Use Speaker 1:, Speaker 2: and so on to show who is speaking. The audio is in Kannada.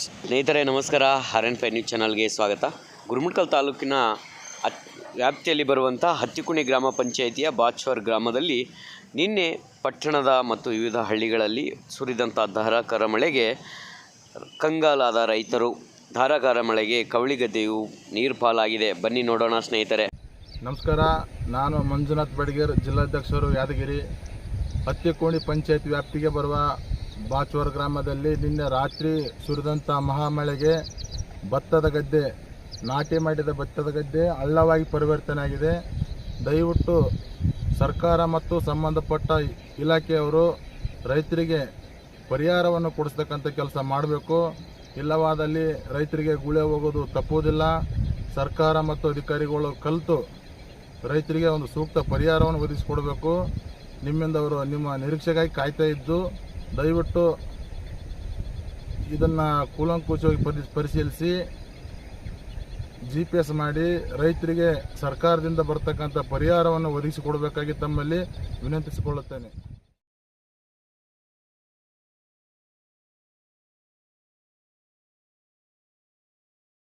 Speaker 1: ಸ್ನೇಹಿತರೆ, ನಮಸ್ಕಾರ. ಆರ್ ಎನ್ ಫೈ ನ್ಯೂಸ್ ಚಾನಲ್ಗೆ ಸ್ವಾಗತ. ಗುರುಮುಟ್ಕಲ್ ತಾಲೂಕಿನ ಹತ್ ವ್ಯಾಪ್ತಿಯಲ್ಲಿ ಬರುವಂಥ ಹತ್ತಿಕುಣಿ ಗ್ರಾಮ ಪಂಚಾಯಿತಿಯ ಬಾಚ್ವರ್ ಗ್ರಾಮದಲ್ಲಿ ನಿನ್ನೆ ಪಟ್ಟಣದ ಮತ್ತು ವಿವಿಧ ಹಳ್ಳಿಗಳಲ್ಲಿ ಸುರಿದಂಥ ಧಾರಾಕಾರ ಮಳೆಗೆ ಕಂಗಾಲಾದ ರೈತರು. ಧಾರಾಕಾರ ಮಳೆಗೆ ಕವಳಿಗದ್ದೆಯು ನೀರು ಪಾಲಾಗಿದೆ ಬನ್ನಿ ನೋಡೋಣ ಸ್ನೇಹಿತರೆ.
Speaker 2: ನಮಸ್ಕಾರ. ನಾನು ಮಂಜುನಾಥ್ ಬಡ್ಗೇರ್, ಜಿಲ್ಲಾಧ್ಯಕ್ಷರು ಯಾದಗಿರಿ. ಹತ್ತಿಕೋಣಿ ಪಂಚಾಯತ್ ವ್ಯಾಪ್ತಿಗೆ ಬರುವ ಬಾಚೂರ್ ಗ್ರಾಮದಲ್ಲಿ ನಿನ್ನೆ ರಾತ್ರಿ ಸುರಿದಂಥ ಮಹಾಮಳೆಗೆ ಭತ್ತದ ಗದ್ದೆ, ನಾಟಿ ಮಾಡಿದ ಭತ್ತದ ಗದ್ದೆ ಹಳ್ಳವಾಗಿ ಪರಿವರ್ತನೆ ಆಗಿದೆ. ದಯವಿಟ್ಟು ಸರ್ಕಾರ ಮತ್ತು ಸಂಬಂಧಪಟ್ಟ ಇಲಾಖೆಯವರು ರೈತರಿಗೆ ಪರಿಹಾರವನ್ನು ಕೊಡಿಸ್ತಕ್ಕಂಥ ಕೆಲಸ ಮಾಡಬೇಕು. ಇಲ್ಲವಾದಲ್ಲಿ ರೈತರಿಗೆ ಗುಳೆ ಹೋಗೋದು ತಪ್ಪುವುದಿಲ್ಲ. ಸರ್ಕಾರ ಮತ್ತು ಅಧಿಕಾರಿಗಳು ಕಲಿತು ರೈತರಿಗೆ ಒಂದು ಸೂಕ್ತ ಪರಿಹಾರವನ್ನು ಒದಗಿಸಿಕೊಡಬೇಕು. ನಿಮ್ಮಿಂದವರು ನಿಮ್ಮ ನಿರೀಕ್ಷೆಗಾಗಿ ಕಾಯ್ತಾ ಇದ್ದು ದಯವಿಟ್ಟು ಇದನ್ನು ಕೂಲಂಕುಷವಾಗಿ ಪರಿ, ಪರಿಶೀಲಿಸಿ ಜಿ ಪಿ ಎಸ್ ಮಾಡಿ, ರೈತರಿಗೆ ಸರ್ಕಾರದಿಂದ ಬರ್ತಕ್ಕಂಥ ಪರಿಹಾರವನ್ನು ಒದಗಿಸಿಕೊಡಬೇಕಾಗಿ ತಮ್ಮಲ್ಲಿ ವಿನಂತಿಸಿಕೊಳ್ಳುತ್ತೇನೆ.